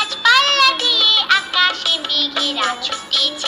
আজ পাল্লা দিয়ে আকাশে মেঘেরা ছুটেছে।